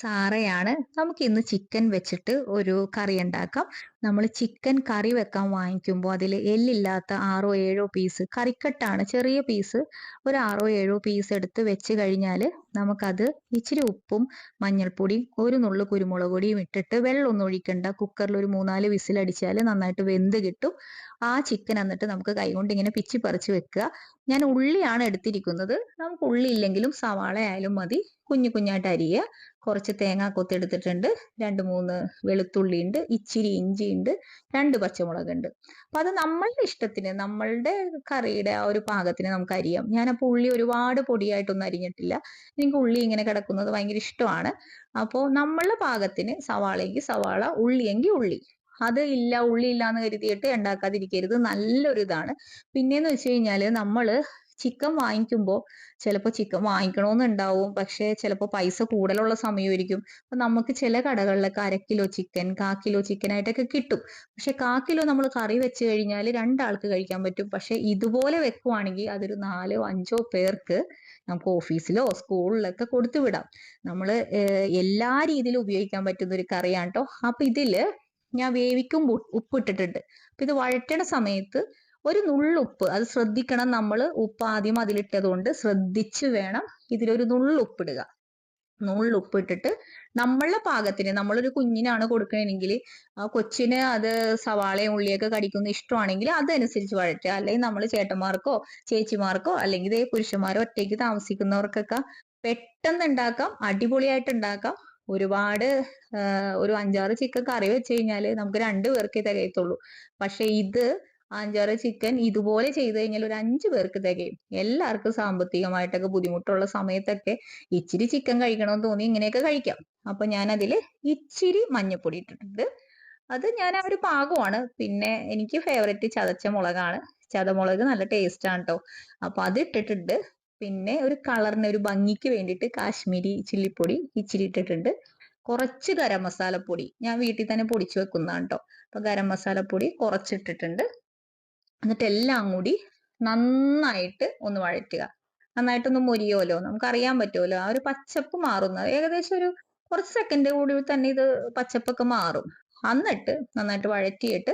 സാറയാണ്. നമുക്ക് ഇന്ന് ചിക്കൻ വെച്ചിട്ട് ഒരു കറി ഉണ്ടാക്കാം. നമ്മൾ ചിക്കൻ കറി വെക്കാൻ വാങ്ങിക്കുമ്പോൾ അതിൽ എല്ലില്ലാത്ത ആറോ ഏഴോ പീസ് കറിക്കട്ടാണ്. ചെറിയ പീസ് ഒരു ആറോ ഏഴോ പീസ് എടുത്ത് വെച്ച് കഴിഞ്ഞാൽ നമുക്കത് ഇച്ചിരി ഉപ്പും മഞ്ഞൾപ്പൊടിയും ഒരു നുള്ളു കുരുമുളക് പൊടിയും ഇട്ടിട്ട് വെള്ളം ഒന്നും ഒഴിക്കണ്ട. കുക്കറിൽ ഒരു മൂന്നാൽ വിസിലടിച്ചാൽ നന്നായിട്ട് വെന്ത് കിട്ടും. ആ ചിക്കൻ എന്നിട്ട് നമുക്ക് കൈകൊണ്ട് ഇങ്ങനെ പിച്ചി പറിച്ച് വെക്കുക. ഞാൻ ഉള്ളിയാണ് എടുത്തിരിക്കുന്നത്. നമുക്ക് ഉള്ളി ഇല്ലെങ്കിലും സവാള ആയാലും മതി. കുഞ്ഞു കുഞ്ഞായിട്ട് അരിയുക. കുറച്ച് തേങ്ങ കൊത്തെടുത്തിട്ടുണ്ട്. രണ്ട് മൂന്ന് വെളുത്തുള്ളി ഉണ്ട് ഇച്ചിരി ഇഞ്ചി ഉണ്ട് രണ്ട് പച്ചമുളക് ഉണ്ട് അപ്പൊ അത് നമ്മളുടെ ഇഷ്ടത്തിന് നമ്മളുടെ കറിയുടെ ആ ഒരു പാകത്തിന് നമുക്ക് അരിയാം ഞാനപ്പോൾ ഉള്ളി ഒരുപാട് പൊടിയായിട്ടൊന്നും അരിഞ്ഞിട്ടില്ല. എനിക്ക് ഉള്ളി ഇങ്ങനെ കിടക്കുന്നത് ഭയങ്കര ഇഷ്ടമാണ്. അപ്പോൾ നമ്മളുടെ പാകത്തിന് സവാളയെങ്കിൽ സവാള ഉള്ളിയെങ്കിൽ ഉള്ളി. അത് ഇല്ല ഉള്ളി ഇല്ല എന്ന് കരുതിയിട്ട് ഉണ്ടാക്കാതിരിക്കരുത്. നല്ലൊരു ഇതാണ് പിന്നെന്ന് വെച്ച് കഴിഞ്ഞാൽ നമ്മൾ ചിക്കൻ വാങ്ങിക്കുമ്പോൾ ചിലപ്പോൾ ചിക്കൻ വാങ്ങിക്കണമെന്നുണ്ടാവും പക്ഷേ ചിലപ്പോൾ പൈസ കൂടുതലുള്ള സമയമായിരിക്കും. അപ്പൊ നമുക്ക് ചില കടകളിലൊക്കെ അര കിലോ ചിക്കൻ കാ കിലോ ചിക്കൻ ആയിട്ടൊക്കെ കിട്ടും. പക്ഷെ കാ കിലോ നമ്മൾ കറി വെച്ച് കഴിഞ്ഞാൽ രണ്ടാൾക്ക് കഴിക്കാൻ പറ്റും. പക്ഷെ ഇതുപോലെ വെക്കുവാണെങ്കിൽ അതൊരു നാലോ അഞ്ചോ പേർക്ക് നമുക്ക് ഓഫീസിലോ സ്കൂളിലൊക്കെ കൊടുത്തു വിടാം. നമ്മൾ എല്ലാ രീതിയിലും ഉപയോഗിക്കാൻ പറ്റുന്ന ഒരു കറിയാണ് കേട്ടോ അപ്പൊ ഇതിൽ ഞാൻ വേവിക്കുമ്പോൾ ഉപ്പിട്ടിട്ടുണ്ട്. അപ്പൊ ഇത് വഴറ്റണ സമയത്ത് ഒരു നുള്ളുപ്പ് അത് ശ്രദ്ധിക്കണം നമ്മൾ ഉപ്പ് ആദ്യം അതിലിട്ടത് കൊണ്ട് ശ്രദ്ധിച്ച് വേണം ഇതിലൊരു നുള്ളുപ്പിടുക. നുള്ളുപ്പ് ഇട്ടിട്ട് നമ്മളുടെ പാകത്തിന് നമ്മളൊരു കുഞ്ഞിനാണ് കൊടുക്കണമെങ്കിൽ ആ കൊച്ചിന് അത് സവാളയും ഉള്ളിയൊക്കെ കടിക്കുന്ന ഇഷ്ടമാണെങ്കിൽ അതനുസരിച്ച് വഴറ്റുക. അല്ലെങ്കിൽ നമ്മൾ ചേട്ടന്മാർക്കോ ചേച്ചിമാർക്കോ അല്ലെങ്കിൽ പുരുഷന്മാരോ ഒറ്റയ്ക്ക് താമസിക്കുന്നവർക്കൊക്കെ പെട്ടെന്ന് ഉണ്ടാക്കാം അടിപൊളിയായിട്ട് ഉണ്ടാക്കാം. ഒരുപാട് ഒരു അഞ്ചാറ് ചിക്കൻ കറി വെച്ച് കഴിഞ്ഞാൽ നമുക്ക് രണ്ടു പേർക്കേ തികയത്തുള്ളൂ. പക്ഷെ ഇത് അഞ്ചാറ് ചിക്കൻ ഇതുപോലെ ചെയ്തു കഴിഞ്ഞാൽ ഒരു അഞ്ചു പേർക്ക് തികയും. എല്ലാവർക്കും സാമ്പത്തികമായിട്ടൊക്കെ ബുദ്ധിമുട്ടുള്ള സമയത്തൊക്കെ ഇച്ചിരി ചിക്കൻ കഴിക്കണമെന്ന് തോന്നി ഇങ്ങനെയൊക്കെ കഴിക്കാം. അപ്പൊ ഞാൻ അതിൽ ഇച്ചിരി മഞ്ഞപ്പൊടി ഇട്ടിട്ടുണ്ട്. അത് ഞാൻ ആ ഒരു പാകമാണ്. പിന്നെ എനിക്ക് ഫേവററ്റ് ചതച്ച മുളകാണ്. ചതമുളക് നല്ല ടേസ്റ്റ് ആണ് കേട്ടോ അപ്പൊ അത് ഇട്ടിട്ടുണ്ട്. പിന്നെ ഒരു കളറിന് ഒരു ഭംഗിക്ക് വേണ്ടിയിട്ട് കാശ്മീരി ചില്ലിപ്പൊടി ഇച്ചിരി ഇട്ടിട്ടുണ്ട്. കുറച്ച് ഗരം മസാലപ്പൊടി ഞാൻ വീട്ടിൽ തന്നെ പൊടിച്ചു വെക്കുന്നതാണ് കേട്ടോ അപ്പൊ ഗരം മസാലപ്പൊടി കുറച്ചിട്ടിട്ടുണ്ട് എന്നിട്ട് എല്ലാം കൂടി നന്നായിട്ട് ഒന്ന് വഴറ്റുക. നന്നായിട്ടൊന്ന് നമുക്ക് അറിയാൻ പറ്റുമല്ലോ ആ ഒരു പച്ചപ്പ് മാറുന്നത്. ഏകദേശം ഒരു കുറച്ച് സെക്കൻഡ് കൂടി തന്നെ ഇത് പച്ചപ്പൊക്കെ മാറും. എന്നിട്ട് നന്നായിട്ട് വഴറ്റിയിട്ട്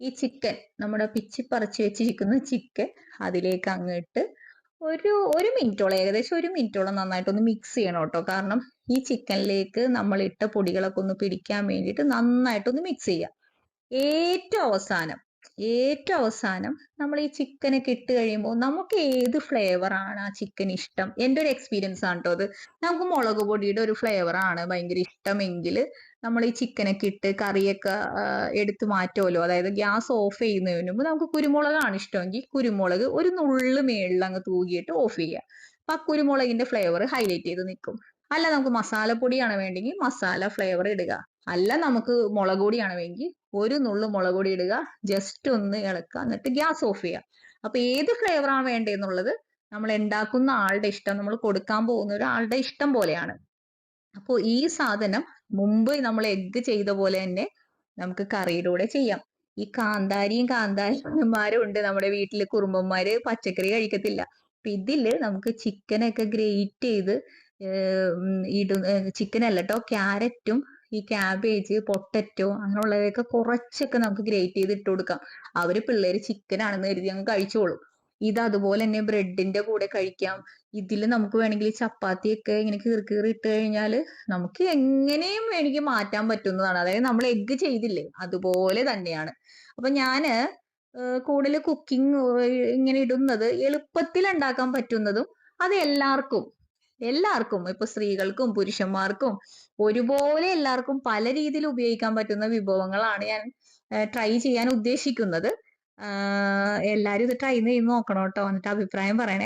ഈ ചിക്കൻ നമ്മുടെ പിച്ചി പറിച്ചു വെച്ചിരിക്കുന്ന ചിക്കൻ അതിലേക്ക് അങ്ങിട്ട് ഒരു ഒരു മിനിറ്റോളം ഏകദേശം ഒരു മിനിറ്റോളം നന്നായിട്ടൊന്ന് മിക്സ് ചെയ്യണം കേട്ടോ. കാരണം ഈ ചിക്കനിലേക്ക് നമ്മൾ ഇട്ട പൊടികളൊക്കെ ഒന്ന് പിടിക്കാൻ വേണ്ടിയിട്ട് നന്നായിട്ടൊന്ന് മിക്സ് ചെയ്യുക. ഏറ്റവും അവസാനം ഏറ്റവും അവസാനം നമ്മൾ ഈ ചിക്കനൊക്കെ ഇട്ട് കഴിയുമ്പോൾ നമുക്ക് ഏത് ഫ്ലേവർ ആണ് ആ ചിക്കൻ ഇഷ്ടം? എന്റെ ഒരു എക്സ്പീരിയൻസ് ആണ് കേട്ടോ അത്. നമുക്ക് മുളക് പൊടിയുടെ ഒരു ഫ്ലേവർ ആണ് ഭയങ്കര ഇഷ്ടമെങ്കിൽ നമ്മൾ ഈ ചിക്കനൊക്കെ ഇട്ട് കറിയൊക്കെ എടുത്ത് മാറ്റുമല്ലോ. അതായത് ഗ്യാസ് ഓഫ് ചെയ്യുന്നതിന് മുമ്പ് നമുക്ക് കുരുമുളകാണ് ഇഷ്ടമെങ്കിൽ കുരുമുളക് ഒരു നുള്ളു മേളിൽ അങ്ങ് തൂകിയിട്ട് ഓഫ് ചെയ്യുക. അപ്പൊ ആ കുരുമുളകിന്റെ ഫ്ലേവർ ഹൈലൈറ്റ് ചെയ്ത് നിൽക്കും. അല്ല നമുക്ക് മസാലപ്പൊടിയാണ് വേണ്ടെങ്കിൽ മസാല ഫ്ലേവർ ഇടുക. അല്ല നമുക്ക് മുളക് പൊടിയാണ് വേണമെങ്കിൽ ഒരു നുള്ളു മുളക് പൊടി ഇടുക. ജസ്റ്റ് ഒന്ന് ഇളക്കുക. എന്നിട്ട് ഗ്യാസ് ഓഫ് ചെയ്യുക. അപ്പൊ ഏത് ഫ്ലേവറാണ് വേണ്ടതെന്നുള്ളത് നമ്മൾ ഉണ്ടാക്കുന്ന ആളുടെ ഇഷ്ടം നമ്മൾ കൊടുക്കാൻ പോകുന്ന ഒരാളുടെ ഇഷ്ടം പോലെയാണ്. അപ്പോൾ ഈ സാധനം മുമ്പ് നമ്മൾ എഗ്ഗ് ചെയ്ത പോലെ തന്നെ നമുക്ക് കറിയുടെ കൂടെ ചെയ്യാം. ഈ കാന്താരിയും കാന്താരിമാരും ഉണ്ട് നമ്മുടെ വീട്ടിൽ കുറുമ്പന്മാര് പച്ചക്കറി കഴിക്കത്തില്ല. അപ്പൊ ഇതിൽ നമുക്ക് ചിക്കനൊക്കെ ഗ്രേറ്റ് ചെയ്ത് ഇടും ചിക്കൻ അല്ല കേട്ടോ ക്യാരറ്റും ഈ ക്യാബേജ് പൊട്ടറ്റോ അങ്ങനെയുള്ളവയൊക്കെ കുറച്ചൊക്കെ നമുക്ക് ഗ്രേറ്റ് ചെയ്ത് ഇട്ട് കൊടുക്കാം. അവർ പിള്ളേര് ചിക്കൻ ആണെന്ന് കരുതി അങ്ങ് കഴിച്ചോളും. ഇത് അതുപോലെ തന്നെ ബ്രെഡിന്റെ കൂടെ കഴിക്കാം. ഇതിൽ നമുക്ക് വേണമെങ്കിൽ ചപ്പാത്തിയൊക്കെ ഇങ്ങനെ കീറി കീറി ഇട്ട് കഴിഞ്ഞാൽ നമുക്ക് എങ്ങനെയും എനിക്ക് മാറ്റാൻ പറ്റുന്നതാണ്. അതായത് നമ്മൾ എഗ്ഗ് ചെയ്തില്ലേ അതുപോലെ തന്നെയാണ്. അപ്പൊ ഞാൻ കൂടുതൽ കുക്കിംഗ് ഇങ്ങനെ ഇടുന്നത് എളുപ്പത്തിൽ ഉണ്ടാക്കാൻ പറ്റുന്നതും അത് എല്ലാവർക്കും എല്ലാവർക്കും ഇപ്പൊ സ്ത്രീകൾക്കും പുരുഷന്മാർക്കും ഒരുപോലെ എല്ലാവർക്കും പല രീതിയിൽ ഉപയോഗിക്കാൻ പറ്റുന്ന വിഭവങ്ങളാണ് ഞാൻ ട്രൈ ചെയ്യാൻ ഉദ്ദേശിക്കുന്നത്. എല്ലാരും ഇത് ട്രൈ ചെയ്ത് നോക്കണം കേട്ടോ എന്നിട്ട് അഭിപ്രായം പറയണേ.